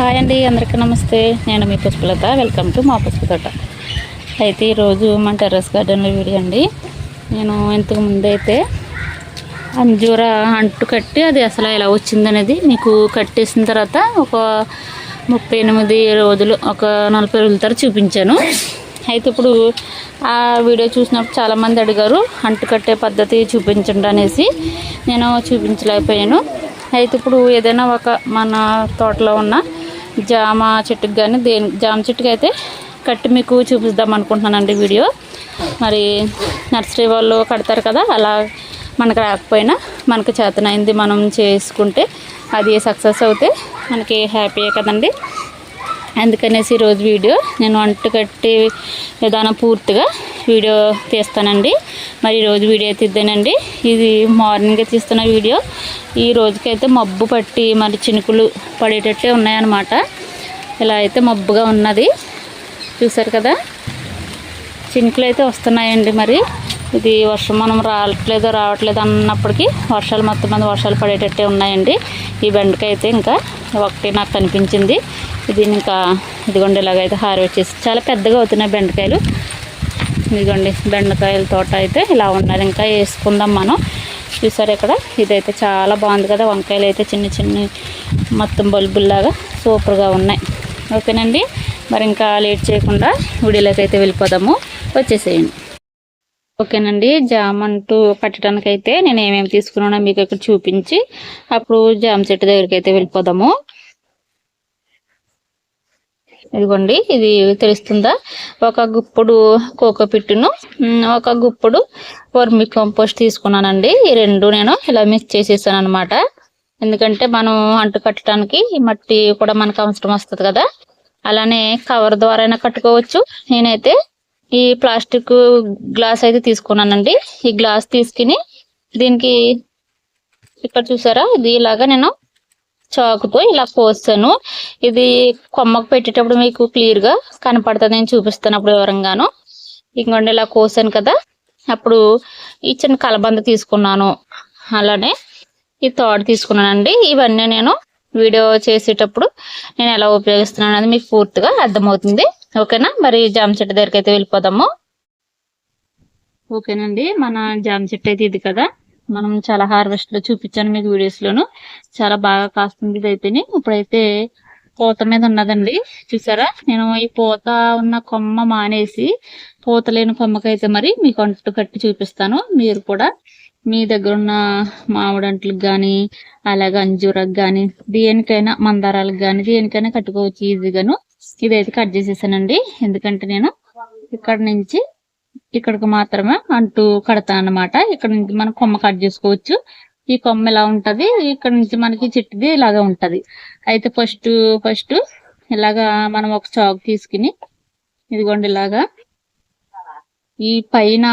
Hi అండి అందరికీ నమస్తే. నేను మీ పుష్పలత. వెల్కమ్ టు మా పుష్పతోట. అయితే ఈరోజు మన టెర్రస్ గార్డెన్లో వీడియో అండి. నేను ఇంతకు ముందైతే అయితే అంజూర అంటు కట్టి అది అసలు ఎలా వచ్చిందనేది మీకు కట్టేసిన తర్వాత ఒక ముప్పై ఎనిమిది రోజులు ఒక నలభై రోజుల తర్వాత చూపించాను. అయితే ఇప్పుడు ఆ వీడియో చూసినప్పుడు చాలామంది అడిగారు అంటు కట్టే పద్ధతి చూపించండి అనేసి. నేను చూపించలేకపోయాను. అయితే ఇప్పుడు ఏదైనా ఒక మన తోటలో ఉన్న జామ చెట్టుకి కానీ దేని జామ చెట్టుకి అయితే కట్టి మీకు చూపిద్దాం అనుకుంటున్నానండి వీడియో. మరి నర్సరీ వాళ్ళు కడతారు కదా అలా మనకు రాకపోయినా మనకు చేతనైంది మనం చేసుకుంటే అది సక్సెస్ అవుతే మనకి హ్యాపీయే కదండి. అందుకనేసి ఈరోజు వీడియో నేను వంట కట్టి విధానం పూర్తిగా వీడియో తీస్తానండి. మరి ఈరోజు వీడియో అయితే ఇద్దానండి ఇది మార్నింగ్ తీస్తున్న వీడియో. ఈ రోజుకైతే మబ్బు పట్టి మరి చినుకులు పడేటట్టే ఉన్నాయన్నమాట. ఇలా అయితే మబ్బుగా ఉన్నది. చూసారు కదా? చినుకులు అయితే వస్తున్నాయండి మరి. ఇది వర్షం మనం రావట్లేదు రావట్లేదు అన్నప్పటికీ వర్షాలు మొత్తం మీద వర్షాలు పడేటట్టే ఉన్నాయండి. ఈ బెండకాయ అయితే ఇంకా ఒకటి నాకు కనిపించింది. ఇది ఇంకా ఇదిగోండి ఇలాగైతే హార్వెస్ట్ చేసి చాలా పెద్దగా అవుతున్నాయి బెండకాయలు. ఇదిగోండి బెండకాయల తోట అయితే ఇలా ఉన్నది. ఇంకా వేసుకుందాం మనం. చూసారు ఇక్కడ? ఇదైతే చాలా బాగుంది కదా. వంకాయలు అయితే చిన్న చిన్న మొత్తం బల్బుల్లాగా సూపర్గా ఉన్నాయి. ఓకేనండి? మరి ఇంకా లేట్ చేయకుండా వీడియోలోకి అయితే వెళ్ళిపోదాము. వచ్చేసేయండి. ఓకేనండి జామ్ అంటూ పట్టడానికి అయితే నేను ఏమేమి తీసుకున్నానో మీకు ఇక్కడ చూపించి అప్పుడు జామ చెట్టు దగ్గరికి అయితే వెళ్ళిపోదాము. ఇదిగోండి ఇది తెలుస్తుందా? ఒక గుప్పుడు కోకోపిట్టును పిట్టును ఒక గుప్పుడు వర్మి కంపోస్ట్ తీసుకున్నానండి. ఈ రెండు నేను ఇలా మిక్స్ చేసేసాను అనమాట ఎందుకంటే మనం అంటు కట్టడానికి ఈ మట్టి కూడా మనకు అవసరం వస్తుంది కదా. అలానే కవర్ ద్వారా అయినా కట్టుకోవచ్చు. నేనైతే ఈ ప్లాస్టిక్ గ్లాస్ అయితే తీసుకున్నానండి. ఈ గ్లాస్ తీసుకుని దీనికి ఇక్కడ చూసారా? ఇది ఇలాగా నేను చాకుతో ఇలా కోస్తాను. ఇది కొమ్మకు పెట్టేటప్పుడు మీకు క్లియర్గా కనపడుతుంది నేను చూపిస్తాను అప్పుడు వివరంగాను. ఇంకొండి ఇలా కోసాను కదా. అప్పుడు ఈ చిన్న కలబంద తీసుకున్నాను. అలానే ఈ తాడు తీసుకున్నానండి. ఇవన్నీ నేను వీడియో చేసేటప్పుడు నేను ఎలా ఉపయోగిస్తున్నాను అనేది మీకు పూర్తిగా అర్థమవుతుంది. ఓకేనా? మరి జామ చెట్టు దగ్గరికి అయితే వెళ్ళిపోదాము. ఓకేనండి మన జామ చెట్టు అయితే ఇది కదా. మనం చాలా హార్వెస్ట్లో చూపించాను మీకు వీడియోస్ లోను. చాలా బాగా కాస్తుంది ఇది అయితేనే ఇప్పుడైతే పూత మీద ఉన్నదండి. చూసారా? నేను ఈ పూత ఉన్న కొమ్మ మానేసి పూత లేని కొమ్మకైతే మరి మీకు అంటు కట్టి చూపిస్తాను. మీరు కూడా మీ దగ్గర ఉన్న మామిడంట్లకు కానీ అలాగే అంజూరకు కానీ దేనికైనా మందారాలకు కానీ దేనికైనా కట్టుకోవచ్చు ఈజీగాను. ఇదైతే కట్ చేసేసానండి. ఎందుకంటే నేను ఇక్కడ నుంచి ఇక్కడికి మాత్రమే అంటూ కడతాను అనమాట ఇక్కడ నుంచి మనం కొమ్మ కట్ చేసుకోవచ్చు. ఈ కొమ్మ ఇలా ఉంటది? ఇక్కడ నుంచి మనకి చెట్టుది ఇలాగా ఉంటది. అయితే ఫస్ట్ ఫస్ట్ ఇలాగా మనం ఒక చాక్ తీసుకుని ఇదిగోండి ఇలాగా. ఈ పైన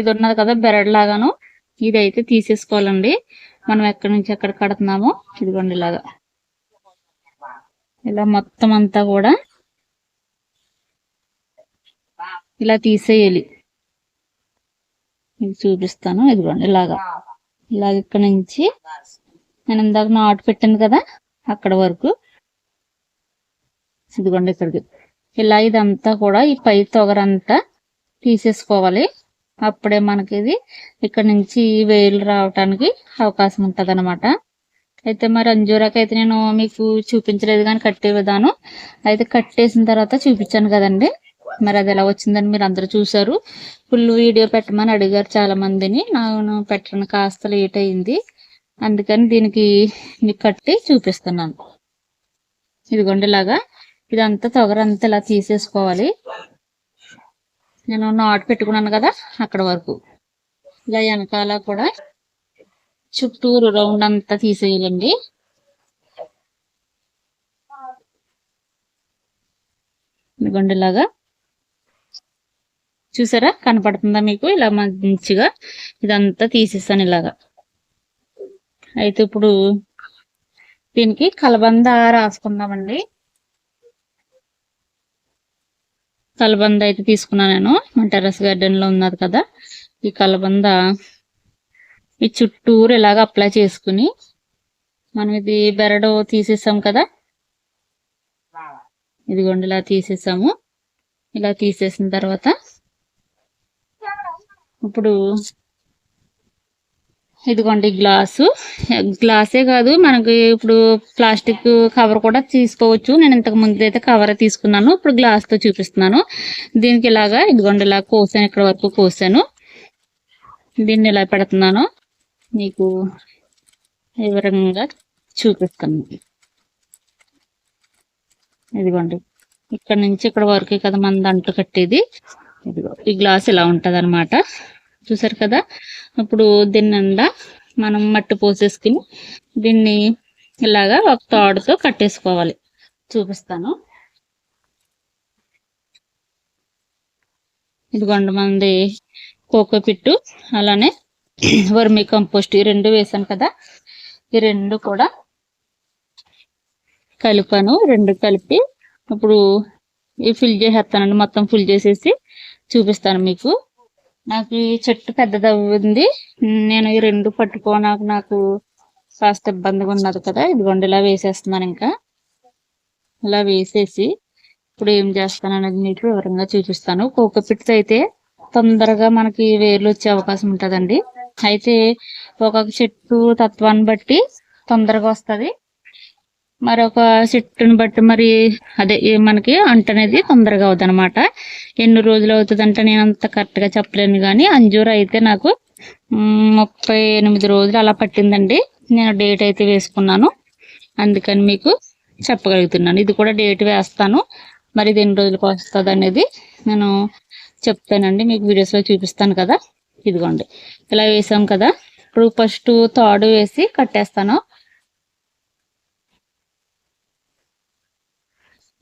ఇది ఉన్నది కదా బెరడ్ లాగాను ఇది అయితే తీసేసుకోవాలండి. మనం ఎక్కడి నుంచి ఎక్కడ కడుతున్నామో ఇదిగోండి ఇలాగా. ఇలా మొత్తం అంతా కూడా ఇలా తీసేయాలి. మీకు చూపిస్తాను ఇదిగోండి ఇలాగా. ఇలాగ ఇక్కడ నుంచి నేను ఇందాక నాటు పెట్టాను కదా అక్కడ వరకు. ఇదిగోండి ఇక్కడికి. ఇలా ఇదంతా కూడా ఈ పై తొగరంతా తీసేసుకోవాలి. అప్పుడే మనకి ఇది ఇక్కడ నుంచి వేలు రావటానికి అవకాశం ఉంటది అయితే మరి అంజూరాకి అయితే నేను మీకు చూపించలేదు కానీ కట్టే విధానం. అయితే కట్టేసిన తర్వాత చూపించాను కదండి. మరి అది ఎలా వచ్చిందని మీరు అందరూ చూసారు ఫుల్ వీడియో పెట్టమని అడిగారు చాలా మందిని నేను పెట్టడం కాస్త లేట్ అయింది. అందుకని దీనికి మీకు కట్టి చూపిస్తున్నాను. ఇదిగోండి ఇలాగా. ఇదంతా తొగరంతా ఇలా తీసేసుకోవాలి. నేను నాటు పెట్టుకున్నాను కదా అక్కడ వరకు. ఇలా వెనకాల కూడా చుట్టూరు రౌండ్ అంతా తీసేయాలండి. ఇదిగోండిలాగా చూసారా? కనపడుతుందా మీకు? ఇలా మంచిగా ఇదంతా తీసేస్తాను ఇలాగా. అయితే ఇప్పుడు దీనికి కలబంద రాసుకుందామండి. కలబంద అయితే తీసుకున్నాను నేను. మన టెర్రస్ గార్డెన్లో ఉన్నది కదా. ఈ కలబంద ఈ చుట్టూరు ఇలాగ అప్లై చేసుకుని మనం ఇది బెరడు తీసేసాం కదా. ఇదిగోండి ఇలా తీసేసాము. ఇలా తీసేసిన తర్వాత ఇప్పుడు ఇదిగోండి గ్లాసు. గ్లాసే కాదు మనకి ఇప్పుడు ప్లాస్టిక్ కవర్ కూడా తీసుకోవచ్చు. నేను ఇంతకు ముందు అయితే కవర్ తీసుకున్నాను. ఇప్పుడు గ్లాస్తో చూపిస్తున్నాను. దీనికి ఇలాగా ఇదిగోండి ఇలా కోసాను ఇక్కడ వరకు కోసాను. దీన్ని ఇలా పెడుతున్నాను. మీకు వివరంగా చూపిస్తాను. ఇదిగోండి ఇక్కడ నుంచి ఇక్కడ వరకు కదా మన అంటు కట్టేది. ఇదిగో. ఈ గ్లాస్ ఇలా ఉంటుంది అనమాట చూసారు కదా? ఇప్పుడు దీన్నిండా మనం మట్టి పోసేసుకుని దీన్ని ఇలాగా ఒక తాడుతో కట్టేసుకోవాలి. చూపిస్తాను. ఇదిగోండి మంది కోకో పిట్టు అలానే వర్మి కంపోస్ట్ ఈ రెండు వేసాను కదా? ఈ రెండు కూడా కలిపాను. రెండు కలిపి ఇప్పుడు ఈ ఫిల్ చేసేస్తానండి. మొత్తం ఫిల్ చేసేసి చూపిస్తాను మీకు. నాకు ఈ చెట్టు పెద్దది ఉంది నేను ఈ రెండు పట్టుకోనాక నాకు కాస్త ఇబ్బందిగా ఉన్నది కదా. ఇదిగోండి ఇలా వేసేస్తున్నాను ఇంకా. ఇలా వేసేసి ఇప్పుడు ఏం చేస్తాను అనేది మీకు వివరంగా చూపిస్తాను. కోకోపిట్ అయితే తొందరగా మనకి వేర్లు వచ్చే అవకాశం ఉంటుందండి. అయితే ఒక్కొక్క చెట్టు తత్వాన్ని బట్టి తొందరగా వస్తుంది. మరొక చెట్టుని బట్టి మరి అదే మనకి అంట అనేది తొందరగా అవుతుంది అనమాట ఎన్ని రోజులు అవుతుందంటే నేను అంత కరెక్ట్గా చెప్పలేను కానీ అంజూర అయితే నాకు ముప్పై ఎనిమిది రోజులు అలా పట్టిందండి. నేను డేట్ అయితే వేసుకున్నాను. అందుకని మీకు చెప్పగలుగుతున్నాను. ఇది కూడా డేట్ వేస్తాను. మరి ఇది ఎన్ని రోజులకు వస్తుంది అనేది నేను చెప్తానండి. మీకు వీడియోస్లో చూపిస్తాను కదా. ఇదిగోండి. ఇలా వేసాం కదా. ఇప్పుడు ఫస్ట్ తాడు వేసి కట్టేస్తాను.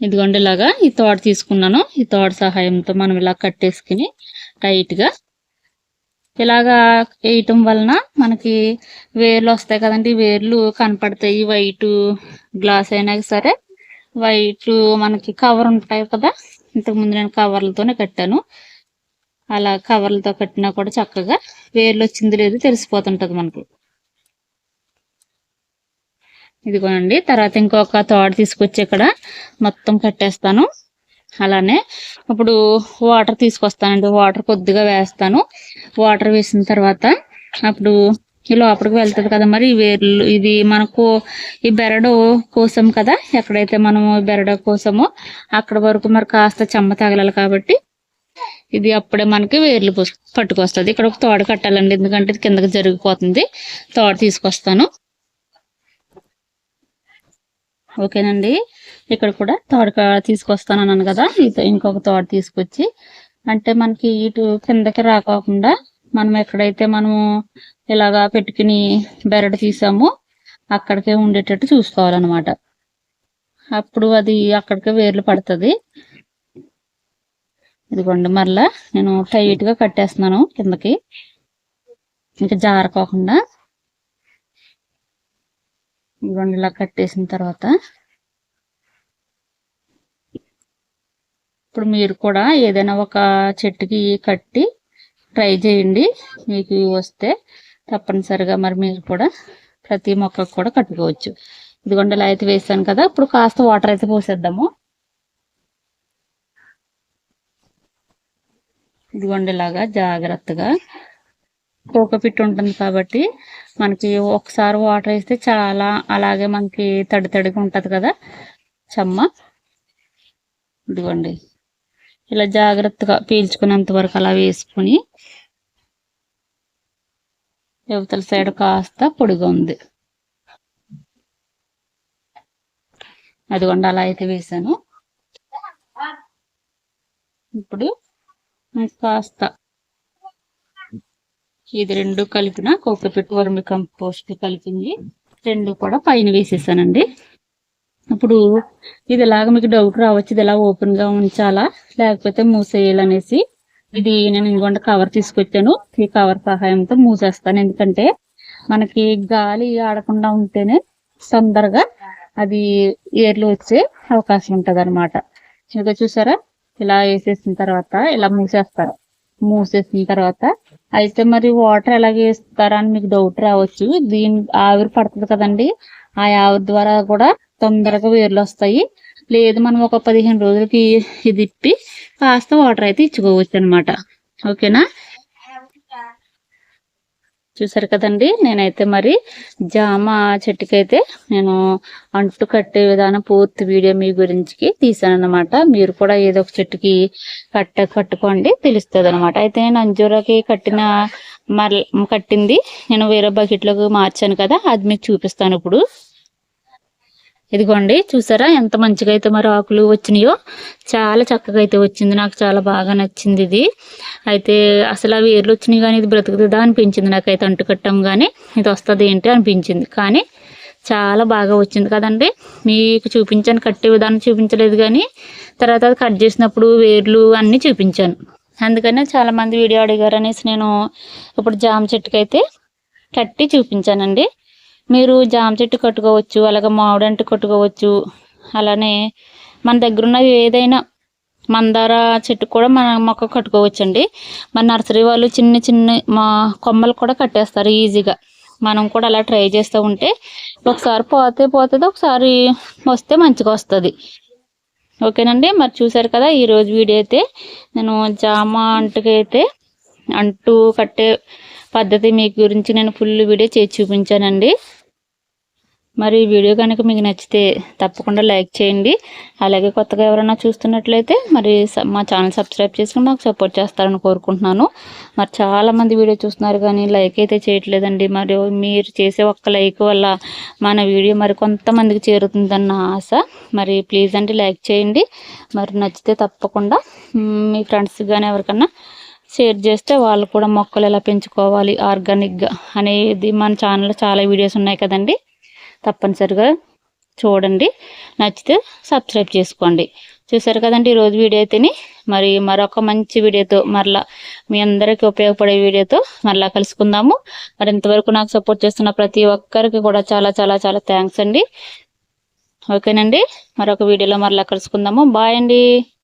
ఇదిగోండి ఇలాగా ఈ తోట తీసుకున్నాను. ఈ తోట సహాయంతో మనం ఇలా కట్టేసుకుని టైట్గా ఇలాగా వేయటం వలన మనకి వేర్లు వస్తాయి కదండి. వేర్లు కనపడతాయి. వైట్ గ్లాస్ అయినా సరే వైట్ మనకి కవర్ ఉంటాయి కదా. ఇంతకుముందు నేను కవర్లతోనే కట్టాను. అలా కవర్లతో కట్టినా కూడా చక్కగా వేర్లు వచ్చింది లేదు తెలిసిపోతుంటుంది మనకి. ఇదిగోనండి తర్వాత ఇంకొక తోట తీసుకొచ్చి ఇక్కడ మొత్తం కట్టేస్తాను. అలానే ఇప్పుడు వాటర్ తీసుకొస్తానండి వాటర్ కొద్దిగా వేస్తాను. వాటర్ వేసిన తర్వాత అప్పుడు ఈ లోపలికి వెళ్తుంది కదా మరి ఈ వేర్లు ఇది మనకు ఈ బెరడు కోసం కదా ఎక్కడైతే మనము బెరడ కోసమో అక్కడ వరకు మరి కాస్త చెమ్మ తగలాలి కాబట్టి ఇది అప్పుడే మనకి వేర్లు పట్టుకొస్తుంది. ఇక్కడ ఒక తోడ కట్టాలండి ఎందుకంటే ఇది కిందకి జరిగిపోతుంది. తోడ తీసుకొస్తాను. ఓకేనండి. ఇక్కడ కూడా తోడ తీసుకొస్తానన్నాను తీసుకొస్తాను అన్నాను కదా ఇంకొక తోడ తీసుకొచ్చి అంటే మనకి ఇటు కిందకి రాకోకుండా మనం ఎక్కడైతే మనము ఇలాగా పెట్టుకుని బెరడు తీసామో అక్కడికే ఉండేటట్టు చూసుకోవాలన్నమాట. అప్పుడు అది అక్కడికే వేర్లు పడుతుంది. ఇదిగోండి మరలా నేను టైట్గా కట్టేస్తున్నాను కిందకి. ఇంకా జారకోకుండా. ఇదిగోండి ఇలా కట్టేసిన తర్వాత ఇప్పుడు మీరు కూడా ఏదైనా ఒక చెట్టుకి కట్టి ట్రై చేయండి. మీకు వస్తే తప్పనిసరిగా మరి మీరు కూడా ప్రతి మొక్కకు కూడా కట్టుకోవచ్చు. ఇదిగోండి ఇలా అయితే వేసాను కదా. ఇప్పుడు కాస్త వాటర్ అయితే పోసేద్దాము. ఇదిగోండి ఇలాగా జాగ్రత్తగా కోకపిట్టు ఉంటుంది కాబట్టి మనకి ఒకసారి వాటర్ వేస్తే చాలా అలాగే మనకి తడి తడిగా ఉంటుంది కదా చెమ్మ. ఇదిగోండి. ఇలా జాగ్రత్తగా పీల్చుకునేంత వరకు అలా వేసుకుని యువతల సైడ్ కాస్త పొడిగా ఉంది. అదిగోండి అలా అయితే వేసాను. ఇప్పుడు కాస్త ఇది రెండు కలిపిన కోకపెట్టు వర్మి కంపోస్ట్ కలిపింది. రెండు కూడా పైన వేసేసానండి. ఇప్పుడు ఇది ఇలాగ మీకు డౌట్ రావచ్చు ఇది ఎలా ఓపెన్గా ఉంచాలా లేకపోతే మూసేయాలనేసి ఇది నేను ఇంకొండ కవర్ తీసుకొచ్చాను. ఈ కవర్ సహాయంతో మూసేస్తాను. ఎందుకంటే మనకి గాలి ఆడకుండా ఉంటేనే తొందరగా అది ఏర్లు వచ్చే అవకాశం ఉంటది అనమాట ఇంకా చూసారా? ఇలా వేసేసిన తర్వాత ఇలా మూసేస్తారు మూసేసిన తర్వాత అయితే మరి వాటర్ ఎలా వేస్తారా అని మీకు డౌట్ రావచ్చు. దీని ఆవిరి పడుతుంది కదండి. ఆ ఆవిరి ద్వారా కూడా తొందరగా వేర్లు వస్తాయి. లేదు మనం ఒక పదిహేను రోజులకి ఇది ఇప్పి కాస్త వాటర్ అయితే ఇచ్చుకోవచ్చు అనమాట ఓకేనా? చూసారు కదండి? నేనైతే మరి జామ చెట్టుకైతే నేను అంటు కట్టే విధానం పూర్తి వీడియో మీ గురించి తీసాను అనమాట మీరు కూడా ఏదో ఒక చెట్టుకి కట్ట కట్టుకోండి తెలుస్తుంది అనమాట అయితే నేను అంజూరాకి కట్టిన మర కట్టింది నేను వేరే బకెట్లోకి మార్చాను కదా అది మీకు చూపిస్తాను ఇప్పుడు. ఇదిగోండి చూసారా ఎంత మంచిగా అయితే మరి ఆకులు వచ్చినాయో? చాలా చక్కగా అయితే వచ్చింది. నాకు చాలా బాగా నచ్చింది ఇది. అయితే అసలు అవి ఏర్లు వచ్చినాయి కానీ ఇది బ్రతుకుతుందా అనిపించింది. నాకైతే అంటుకట్టం కానీ ఇది వస్తుంది ఏంటి అనిపించింది. కానీ చాలా బాగా వచ్చింది కదండి. మీకు చూపించాను కట్టే విధానం చూపించలేదు కానీ తర్వాత అది కట్ చేసినప్పుడు వేర్లు అన్నీ చూపించాను. అందుకనే చాలామంది వీడియో అడిగారు అనేసి నేను ఇప్పుడు జామ చెట్టుకైతే కట్టి చూపించానండి. మీరు జామ చెట్టు కట్టుకోవచ్చు అలాగే మామిడంటు కట్టుకోవచ్చు. అలానే మన దగ్గర ఉన్నవి ఏదైనా మందార చెట్టు కూడా మన మొక్క కట్టుకోవచ్చండి. మన నర్సరీ వాళ్ళు చిన్న చిన్న మా కొమ్మలు కూడా కట్టేస్తారు ఈజీగా. మనం కూడా అలా ట్రై చేస్తూ ఉంటే ఒకసారి పోతే పోతుంది ఒకసారి వస్తే మంచిగా వస్తుంది. ఓకేనండి మరి చూసారు కదా ఈరోజు వీడియో అయితే. నేను జామ అంటుకైతే అంటూ కట్టే పద్ధతి మీ గురించి నేను ఫుల్ వీడియో చేసి చూపించానండి. మరి ఈ వీడియో కనుక మీకు నచ్చితే తప్పకుండా లైక్ చేయండి. అలాగే కొత్తగా ఎవరైనా చూస్తున్నట్లయితే మరి మా ఛానల్ సబ్స్క్రైబ్ చేసుకుని నాకు సపోర్ట్ చేస్తారని కోరుకుంటున్నాను. మరి చాలామంది వీడియో చూస్తున్నారు కానీ లైక్ అయితే చేయట్లేదండి. మరి మీరు చేసే ఒక్క లైక్ వల్ల మన వీడియో మరి కొంతమందికి చేరుతుందన్న ఆశ. మరి ప్లీజ్ అండి లైక్ చేయండి. మరి నచ్చితే తప్పకుండా మీ ఫ్రెండ్స్ కానీ ఎవరికన్నా షేర్ చేస్తే వాళ్ళు కూడా మొక్కలు ఎలా పెంచుకోవాలి ఆర్గానిక్గా అనేది మన ఛానల్లో చాలా వీడియోస్ ఉన్నాయి కదండి. తప్పనిసరిగా చూడండి. నచ్చితే సబ్స్క్రైబ్ చేసుకోండి. చూసారు కదండి ఈరోజు వీడియో అయితేని? మరి మరొక మంచి వీడియోతో మరలా మీ అందరికీ ఉపయోగపడే వీడియోతో మరలా కలుసుకుందాము. మరి ఇంతవరకు నాకు సపోర్ట్ చేస్తున్న ప్రతి ఒక్కరికి కూడా చాలా చాలా చాలా థ్యాంక్స్ అండి. ఓకేనండి. మరొక వీడియోలో మరలా కలుసుకుందాము. బాయ్ అండి.